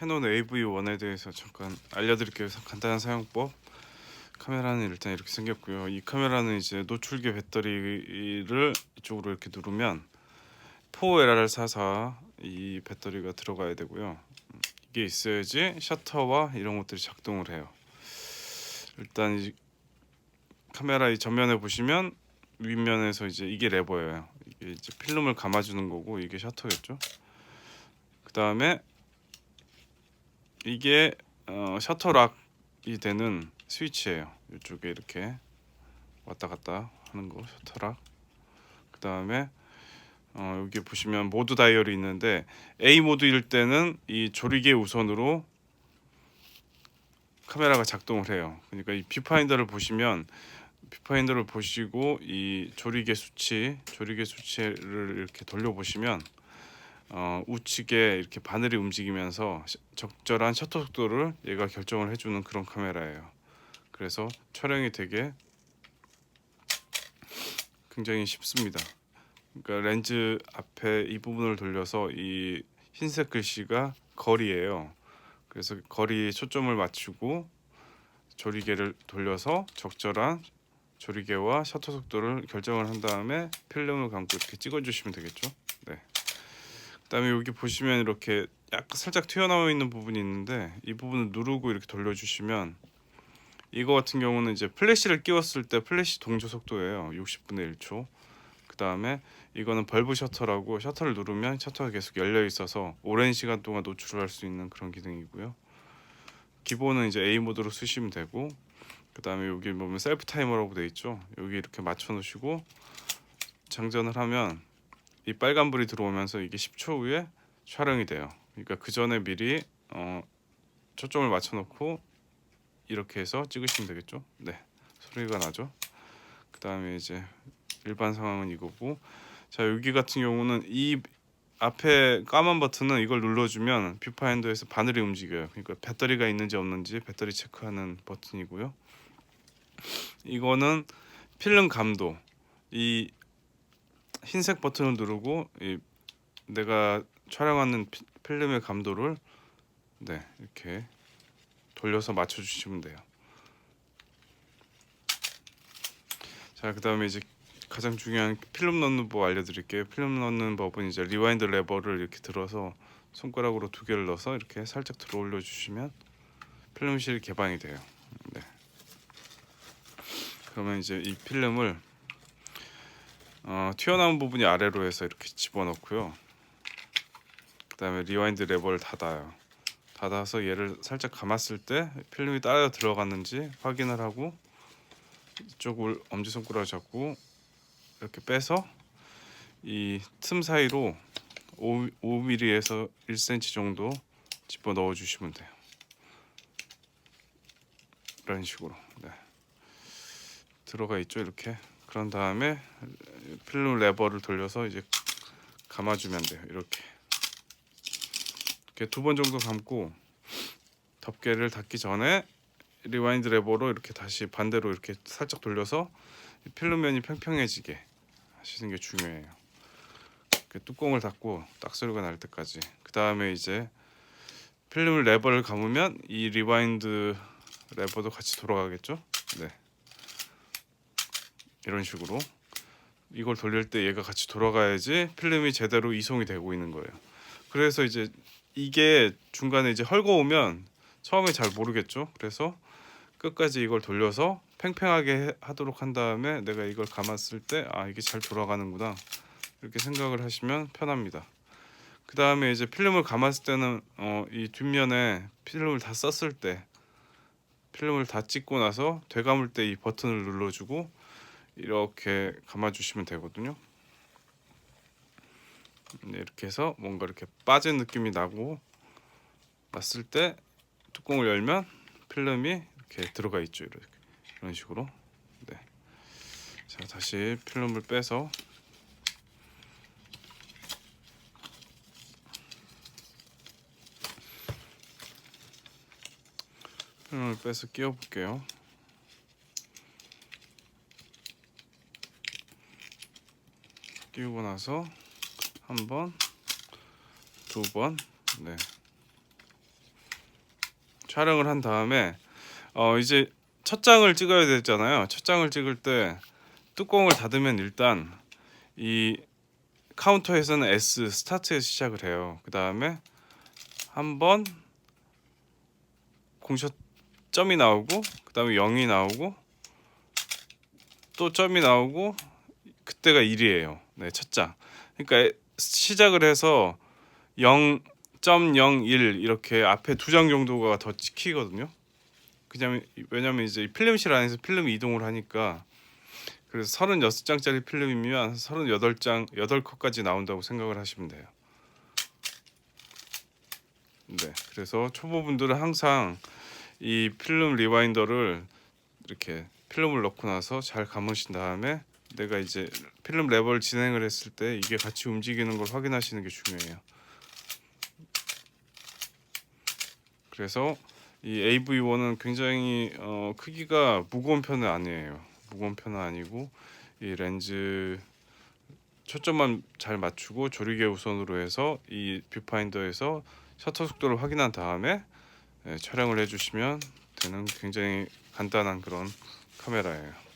캐논 AV1에 대해서 잠깐 알려드릴게요. 간단한 사용법. 카메라는 일단 이렇게 생겼고요. 이 카메라는 이제 노출계 배터리를 이쪽으로 이렇게 누르면 4LR44 이 배터리가 들어가야 되고요. 음, 이게 있어야지 셔터와 이런 것들이 작동을 해요. 일단 이 카메라 이 전면에 보시면 윗면에서 이제 이게 레버예요. 이게 이제 필름을 감아주는 거고 이게 셔터겠죠. 그 다음에 이게 어, 셔터락이 되는 스위치예요. 이쪽에 이렇게 왔다 갔다 하는 거 셔터락. 그 다음에 어, 여기 보시면 모드 다이얼이 있는데 A 모드일 때는 이 조리개 우선으로 카메라가 작동을 해요. 그러니까 이 뷰파인더를 보시면 뷰파인더를 보시고 이 조리개 수치, 조리개 수치를 이렇게 돌려 보시면 어, 우측에 이렇게 바늘이 움직이면서 시- 적절한 셔터 속도를 얘가 결정을 해주는 그런 카메라예요. 그래서 촬영이 되게 굉장히 쉽습니다. 그러니까 렌즈 앞에 이 부분을 돌려서 이 흰색 글씨가 거리예요. 그래서 거리에 초점을 맞추고 조리개를 돌려서 적절한 조리개와 셔터 속도를 결정을 한 다음에 필름을 감고 이렇게 찍어주시면 되겠죠. 네. 그다음에 여기 보시면 이렇게 약간 살짝 튀어나와 있는 부분이 있는데 이 부분을 누르고 이렇게 돌려주시면 이거 같은 경우는 이제 플래시를 끼웠을 때 플래시 동조 속도예요. 60분의 1초. 그 다음에 이거는 벌브 셔터라고 셔터를 누르면 셔터가 계속 열려 있어서 오랜 시간 동안 노출을 할 수 있는 그런 기능이고요. 기본은 이제 A 모드로 쓰시면 되고 그 다음에 여기 보면 셀프 타이머라고 돼 있죠. 여기 이렇게 맞춰 놓으시고 장전을 하면 이 빨간 불이 들어오면서 이게 10초 후에 촬영이 돼요. 그러니까 그 전에 미리 어, 초점을 맞춰 놓고 이렇게 해서 찍으시면 되겠죠. 네, 소리가 나죠. 그 다음에 이제 일반 상황은 이거고, 자 여기 같은 경우는 이 앞에 까만 버튼은 이걸 눌러주면 뷰파인더에서 바늘이 움직여요. 그러니까 배터리가 있는지 없는지 배터리 체크하는 버튼이고요. 이거는 필름 감도. 이 흰색 버튼을 누르고 이 내가 촬영하는 피- 필름의 감도를 네 이렇게 돌려서 맞춰주시면 돼요. 자 그다음에 이제 가장 중요한 필름 넣는 법 알려드릴게요. 필름 넣는 법은 이제 리와인드 레버를 이렇게 들어서 손가락으로 두 개를 넣어서 이렇게 살짝 들어 올려 주시면 필름실이 개방이 돼요. 네. 그러면 이제 이 필름을 어, 튀어나온 부분이 아래로 해서 이렇게 집어넣고요. 그다음에 리와인드 레버를 닫아요. 닫아서 얘를 살짝 감았을 때 필름이 따라 들어갔는지 확인을 하고 이쪽을 엄지 손가락 잡고 이렇게 빼서 이 틈 사이로 5, 5mm에서 1cm 정도 집어 넣어 주시면 돼요. 이런 식으로 네. 들어가 있죠 이렇게. 그런 다음에 필름 레버를 돌려서 이제 감아주면 돼요. 이렇게 이렇게 두 번 정도 감고 덮개를 닫기 전에 리와인드 레버로 이렇게 다시 반대로 이렇게 살짝 돌려서 이 필름 면이 평평해지게 하시는 게 중요해요. 뚜껑을 닫고 딱 소리가 날 때까지. 그 다음에 이제 필름 레버를 감으면 이 리와인드 레버도 같이 돌아가겠죠? 네. 이런 식으로 이걸 돌릴 때 얘가 같이 돌아가야지 필름이 제대로 이송이 되고 있는 거예요. 그래서 이제 이게 중간에 이제 헐거우면 처음에 잘 모르겠죠. 그래서 끝까지 이걸 돌려서 팽팽하게 해- 하도록 한 다음에 내가 이걸 감았을 때 아 이게 잘 돌아가는구나 이렇게 생각을 하시면 편합니다. 그 다음에 이제 필름을 감았을 때는 어, 이 뒷면에 필름을 다 썼을 때 필름을 다 찍고 나서 되감을 때 이 버튼을 눌러주고 이렇게 감아주시면 되거든요. 네, 이렇게 해서 뭔가 이렇게 빠진 느낌이 나고 났을 때 뚜껑을 열면 필름이 이렇게 들어가 있죠. 이렇게 이런 식으로. 네. 자 다시 필름을 빼서 필름을 빼서 끼워 볼게요. 끼우고 나서 한 번, 두 번, 네. 촬영을 한 다음에 어 이제 첫 장을 찍어야 되잖아요. 첫 장을 찍을 때 뚜껑을 닫으면 일단 이 카운터에서는 S 스타트에서 시작을 해요. 그 다음에 한 번 공셔 점이 나오고 그 다음에 0이 나오고 또 점이 나오고 그때가 1이에요. 네, 첫 장. 그러니까 시작을 해서 0.01 이렇게 앞에 두 장 정도가 더 찍히거든요. 그냥 왜냐면 이제 이 필름실 안에서 필름 이동을 하니까 그래서 36장짜리 필름이면 38장 8컷까지 나온다고 생각을 하시면 돼요. 네. 그래서 초보분들은 항상 이 필름 리와인더를 이렇게 필름을 넣고 나서 잘 감으신 다음에 내가 이제 필름 레버를 진행을 했을 때 이게 같이 움직이는 걸 확인하시는 게 중요해요. 그래서 이 AV1은 굉장히 어, 크기가 무거운 편은 아니에요. 무거운 편은 아니고 이 렌즈 초점만 잘 맞추고 조리개 우선으로 해서 이 뷰파인더에서 셔터 속도를 확인한 다음에 예, 촬영을 해주시면 되는 굉장히 간단한 그런 카메라예요.